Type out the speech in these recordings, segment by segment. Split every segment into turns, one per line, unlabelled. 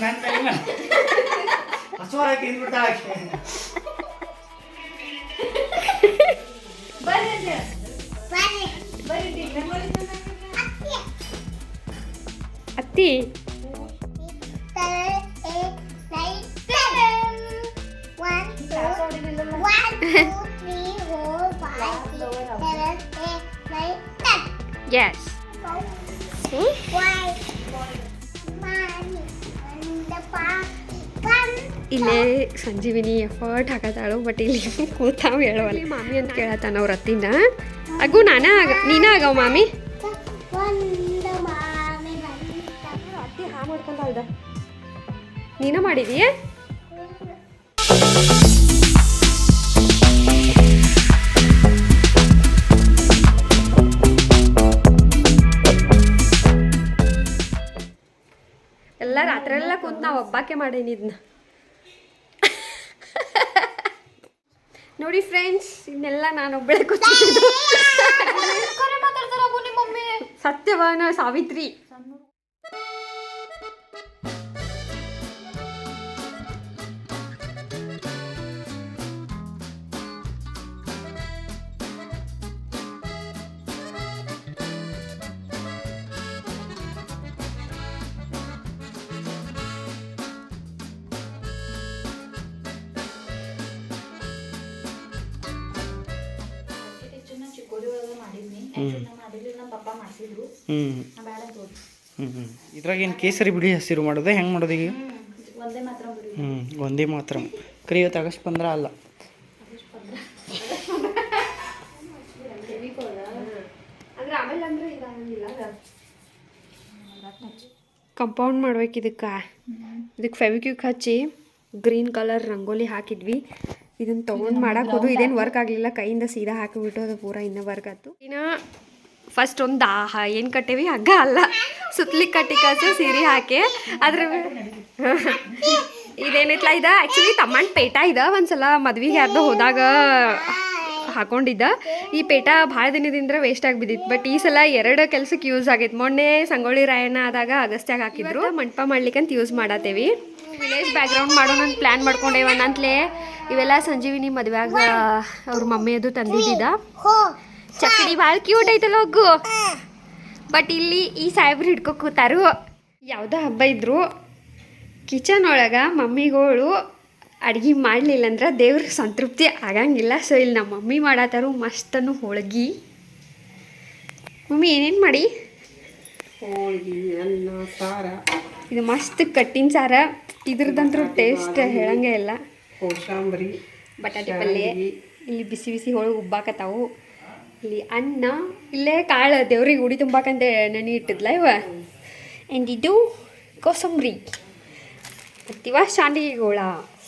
ನನ್ನ ಕೈನ ಹಸುವಾರ ತಿಂದ್ಬಿಡ್ತಾಳ ಆಕೆ
ಬರ್ರಿ ಅಂದೆ. ಬರ್ರಿ ಟಿ,
ಇಲ್ಲೇ ಸಂಜೀವಿನಿ ಎಫರ್ಟ್ ಹಾಕತ್ತಾಳು ಬಟ್ ಇಲ್ಲಿ ಕೂತಾವ್ ಹೇಳವಲ್ಲ ಮಾಮಿ ಅಂತ ಕೇಳತ್ತಾನ ಅವ್ರ ಅತ್ತಿನ. ಅಗು ನಾನ ಆಗ ನೀನ ಆಗವ ಮಾಮಿ? ಅತ್ತಿ ಹಾ ಮಾಡ್ಕೊಂಡಲ್ದ ನೀನ ಮಾಡಿದೀಯ? ಎಲ್ಲ ಕೂತ್ ನಾವು ಒಬ್ಬಾಕೆ ಮಾಡೇನಿ ಇದನ್ನ ನೋಡಿ ಫ್ರೆಂಡ್ಸ್ ಇನ್ನೆಲ್ಲ ನಾನು ಒಬ್ಬಳೆ ಕೂತಿದ್ದು ಸತ್ಯವಾನ ಸಾವಿತ್ರಿ.
ಹ್ಞೂ ಇದ್ರಾಗ ಏನು ಕೇಸರಿ ಬಿಡಿ ಹಸಿರು ಮಾಡೋದು ಹೆಂಗೆ ಮಾಡೋದು ಈಗ?
ಒಂದೇ ಮಾತ್ರ ಬಿಡಿ.
ಹ್ಞೂ ಒಂದೇ ಮಾತ್ರ. ಕರಿ ಇವತ್ತು ಆಗಸ್ಟ್ ಪಂದ್ರ ಅಲ್ಲ.
ಕಂಪೌಂಡ್ ಮಾಡ್ಬೇಕು ಇದಕ್ಕೆ ಇದಕ್ಕೆ ಫೆವಿಕ್ಯೂಕ್ ಹಚ್ಚಿ ಗ್ರೀನ್ ಕಲರ್ ರಂಗೋಲಿ ಹಾಕಿದ್ವಿ. ಇದನ್ನ ತಗೊಂಡು ಮಾಡಕ್ಕೆ ಹೋದು ಇದೇನು ವರ್ಕ್ ಆಗಲಿಲ್ಲ ಕೈಯಿಂದ ಸೀದಾ ಹಾಕಿಬಿಟ್ಟು ಅದು ಪೂರ ಇನ್ನೂ ವರ್ಕ್ ಆಯ್ತು. ಇನ್ನು ಫಸ್ಟ್ ಒಂದು ದಾಹ ಏನು ಕಟ್ಟೇವಿ? ಹಗ್ಗ ಅಲ್ಲ. ಸುತ್ತಲಿಕ್ಕೆ ಕಟ್ಟಿ ಕಾಸು ಸೀರೆ ಹಾಕಿ. ಅದ್ರ ಇದೇನೈತ್ಲ ಇದು? ಆ್ಯಕ್ಚುಲಿ ತಮ್ಮಣ್ಣ ಪೇಟ ಇದ ಒಂದ್ಸಲ ಮದ್ವೆಗೆ ಯಾರ್ದೋ ಹೋದಾಗ. ಹಾಕೊಂಡಿದ್ದ. ಈ ಪೇಟ ಭಾಳ ದಿನದಿಂದ ವೇಸ್ಟ್ ಆಗಿ ಬಿದ್ದಿತ್ತು ಬಟ್ ಈ ಸಲ ಎರಡು ಕೆಲ್ಸಕ್ಕೆ ಯೂಸ್ ಆಗೈತೆ ಮೊನ್ನೆ ಸಂಗೊಳ್ಳಿ ರಾಯಣ್ಣ ಆದಾಗ ಅಗಸ್ತ್ಯಾಗ ಹಾಕಿದ್ರು. ಮಂಟಪ ಮಾಡ್ಲಿಕ್ಕಂತ ಯೂಸ್ ಮಾಡತ್ತೇವಿ ವಿಲೇಜ್ ಬ್ಯಾಕ್ಗ್ರೌಂಡ್ ಮಾಡೋಣ ಅಂತ ಪ್ಲ್ಯಾನ್ ಮಾಡ್ಕೊಂಡೇವ ಇವೆಲ್ಲ ಸಂಜೀವಿನಿ ಮದುವೆಯಾಗ ಅವ್ರ ಮಮ್ಮಿ ಅದು ತಂದಿದ್ದಿದ್ದ ಚಕ್ಕಡಿ ಭಾಳ ಕ್ಯೂಟ್ ಐತಲ್ಲ ಹೋಗು ಬಟ್ ಇಲ್ಲಿ ಈ ಸಾಹೇಬ್ರು ಹಿಡ್ಕೊ ಕೂತಾರು. ಯಾವುದೋ ಹಬ್ಬ ಇದ್ರು. ಕಿಚನ್ ಒಳಗೆ ಮಮ್ಮಿಗಳು ಅಡ್ಗೆ ಮಾಡಲಿಲ್ಲ ಅಂದ್ರೆ ದೇವ್ರಿಗೆ ಸಂತೃಪ್ತಿ ಆಗಂಗಿಲ್ಲ. ಸೊ ಇಲ್ಲಿ ನಮ್ಮ ಮಮ್ಮಿ ಮಾಡತ್ತಾರು ಮಸ್ತನು ಹೋಳ್ಗಿ. ಮಮ್ಮಿ ಏನೇನು ಮಾಡಿ?
ಹೋಳ್ಗಿ ಅನ್ನ ಸಾರ.
ಇದು ಮಸ್ತ್ ಕಟ್ಟಿನ ಸಾರ. ಇದ್ರದಂತೂ ಟೇಸ್ಟ್ ಹೇಳಂಗೆ ಇಲ್ಲ.
ಕೋಸಂಬರಿ
ಬಟಾಟೆ ಪಲ್ಯ. ಇಲ್ಲಿ ಬಿಸಿ ಬಿಸಿ ಹೋಳಿಗೆ ಉಬ್ಬಾಕತ್ತಾವು. ಇಲ್ಲಿ ಅನ್ನ ಇಲ್ಲೇ ಕಾಳು ದೇವ್ರಿಗೆ ಉಡಿ ತುಂಬಾಕಂತ ನೆನೆ ಇಟ್ಟಿದ್ಲ ಇವ? ಆ್ಯಂಡ್ ಇದು ಕೋಸಂಬರಿ. ಮತ್ತಿವ ಶಾಂಡಿಗೆಗೋಳ.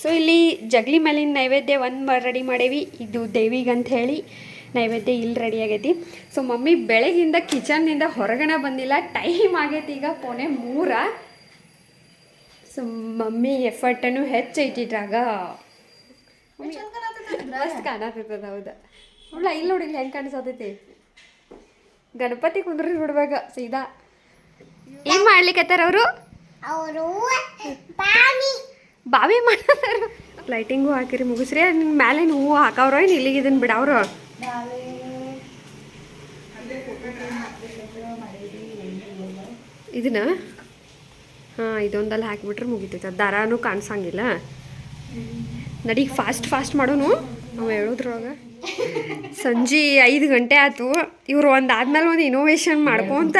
ಸೊ ಇಲ್ಲಿ ಜಗ್ಲಿ ಮೇಲಿನ ನೈವೇದ್ಯ ಒಂದು ರೆಡಿ ಮಾಡೇವಿ. ಇದು ದೇವಿಗೆ ಅಂತ ಹೇಳಿ ನೈವೇದ್ಯ ಇಲ್ಲಿ ರೆಡಿ ಆಗೈತಿ. ಸೊ ಮಮ್ಮಿ ಬೆಳಗಿಂದ ಕಿಚನ್ನಿಂದ ಹೊರಗಡೆ ಬಂದಿಲ್ಲ. ಟೈಮ್ ಆಗೈತಿ ಈಗ ಪೋನೆ ಮೂರ. ಸೊ ಮಮ್ಮಿ ಎಫರ್ಟನ್ನು ಹೆಚ್ಚೈತಿ ಇದ್ರಾಗ ಮಸ್ತ್ ಕಾಣತೈತದ, ಹೌದು. ನೋಡ್ಲ ಇಲ್ಲಿ ನೋಡಿ, ಇಲ್ಲಿ ಹೆಂಗೆ ಕಾಣಿಸತೈತಿ. ಗಣಪತಿ ಕುಂದ್ರಿ ಬಿಡ್ಬೇಕ, ಸೀದಾ. ಏನು ಮಾಡ್ಲಿಕ್ಕೆ ಅವರು?
ಅವರು
ಬಾವಿ ಮಾಡತ್ತಾರ ಲೈಟಿಂಗು ಹಾಕಿರಿ, ಮುಗಿಸ್ರಿ. ನಿಮ್ ಮೇಲೆ ಹೂವು ಹಾಕವ್ರ ಏನು ಇಲ್ಲಿಗೆ ಇದನ್ನ ಬಿಡವ್ರು? ಇದನ್ನ? ಹಾಂ ಇದೊಂದಲ್ಲಿ ಹಾಕಿಬಿಟ್ರೆ ಮುಗಿತೈತೆ. ದಾರಾನು ಕಾಣಿಸಂಗಿಲ್ಲ. ನಡಿ ಫಾಸ್ಟ್ ಫಾಸ್ಟ್ ಮಾಡೋನು. ನಾವು ಹೇಳೋದ್ರೊಳಗೆ. ಸಂಜೆ ಐದು ಗಂಟೆ ಆಯ್ತು. ಇವರು ಒಂದು ಆದ್ಮೇಲೆ ಒಂದು ಇನೋವೇಷನ್ ಮಾಡ್ಕೊಂತ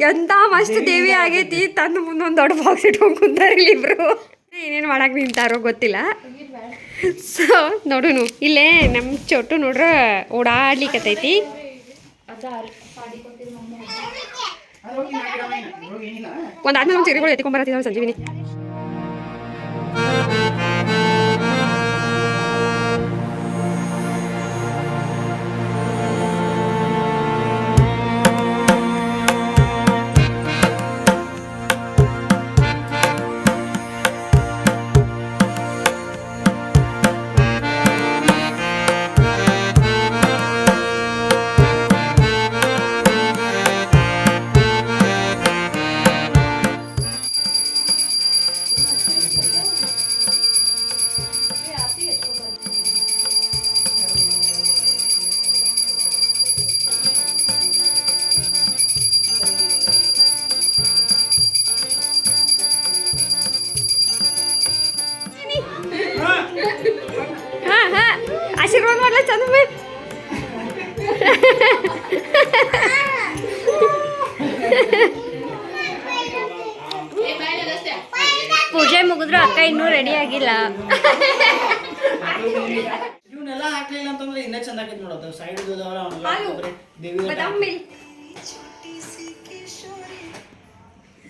ಎಂಥ ಮಸ್ತ್ ದೇವಿ ಆಗೈತಿ. ತಂದು ಮುಂದೆ ಒಂದು ದೊಡ್ಡ ಬಾಕ್ಸ್ ಇಟ್ಕೊಂಡು ಕುಂತಾರಿಲ್ಲ ಇಬ್ರು ಏನೇನು ಮಾಡಕ್ಕೆ ನಿಂತಾರೋ ಗೊತ್ತಿಲ್ಲ. ಸೊ ನೋಡೋನು. ಇಲ್ಲೇ ನಮ್ಮ ಚೊಟ್ಟು ನೋಡ್ರ ಓಡಾಡ್ಲಿಕ್ಕತ್ತೈತಿ ಒಂದು ಆದ್ಮೇಲೆ ಸಂಜೀವಿನಿ. ಇನ್ನೂ ರೆಡಿ ಆಗಿಲ್ಲ.
ಇವನ್ನೆಲ್ಲ ಹಾಕ್ಲಿಲ್ಲ ಅಂತಂದ್ರೆ ಇನ್ನೂ ಚಂದ ಆಕೈತಿ ನೋಡೋದು ಸೈಡ್. ದೇವಿ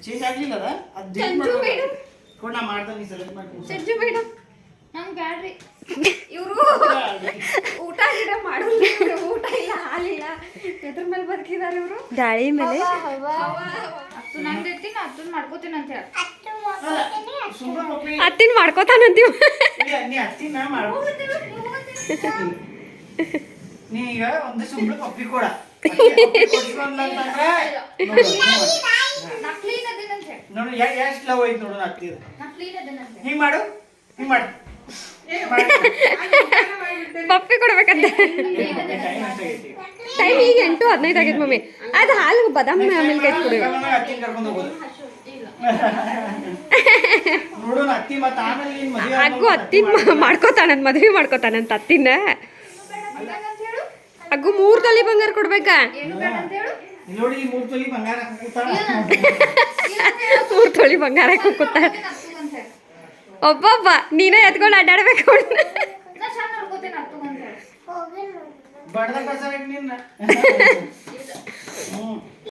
ಚೇಂಜ್ ಆಗ್ಲಿಲ್ಲ ಅದ? ಕೊಡ್ ಮಾಡ್ತಾನೆ ಸೆಲೆಕ್ಟ್ ಮಾಡಿ
ಚಜ್ಜು ಮೇಡಮ್
ನಂಗೆ ಬ್ಯಾಡ್ರಿ.
ಇವರು ಊಟ ಗಿಡ ಮಾಡೋದು ಊಟ ಇಲ್ಲ ಹಾಲಿಲ್ಲ ಎದ್ರ ಮೇಲೆ ಬದುಕಿದಾರೆ ಇವರು? ಗಾಳಿ ಮೇಲೆ.
ಅತ್ತು ನಂಗೆ ಇರ್ತೀನಿ ಅತ್ತನ್ ಮಾಡ್ಕೋತೀನಿ ಅಂತ ಹೇಳಿ.
ಅತ್ತಿನ ಮಾಡ್ಕೋತಾನಂತೀವಿ
ನೀ ಹತ್ತಿನ ಮಾಡು ನೀ ಈಗ ಒಂದು ಸುಮ್ಮನೆ ಪಪ್ಪಿ ಕೊಡ ನೋಡು ಎಷ್ಟು ಲವ್ ಐತಿ ನೋಡು ಹಿಂಗ್ ಮಾಡು ಹಿಂಗ್ ಮಾಡು
ಪಪ್ಪಿ ಕೊಡ್ಬೇಕಂತ
ಟೈಮ್
ಈಗ ಎಂಟು ಹದಿನೈದು ಆಗೈತೆ ಮಮ್ಮಿ ಅದು ಹಾಲು ಬದಾಮ್ ಆಮೇಲೆ ಕೈ ಕುಡಿಯೋ
ಅತ್ತಿನ ಕರ್ಕೊಂಡು ಹೋಗೋದು ನೋಡು ಅತ್ತಿ ಮತ್ತೆ ಆಮೇಲೆ ನೀನ್ ಮದುವೆ
ಅಗ್ಗು ಅತ್ತಿನ ಮಾಡ್ಕೋತಾನಂತ ಮದ್ವೆ ಮಾಡ್ಕೋತಾನಂತ ಅತ್ತಿನ. ಅಗ್ಗು ಮೂರ್ ತೊಲಿ ಬಂಗಾರ ಕೊಡ್ಬೇಕಾ?
ನೋಡಿ ಮೂರ್ ತೊಲಿ ಬಂಗಾರ ಕುಕ್ಕುತ್ತ
ಮೂರ್ ತೊಲಿ ಬಂಗಾರ ಕೂತ
ಅಂತ
ಒಬ್ಬೊಬ್ಬ ನೀನೇ ಎತ್ಕೊಂಡು ಅಡ್ಡಾಡ್ಬೇಕು
ಅತ್ತು
ನಿನ್ನ. ಹ್ಮ್.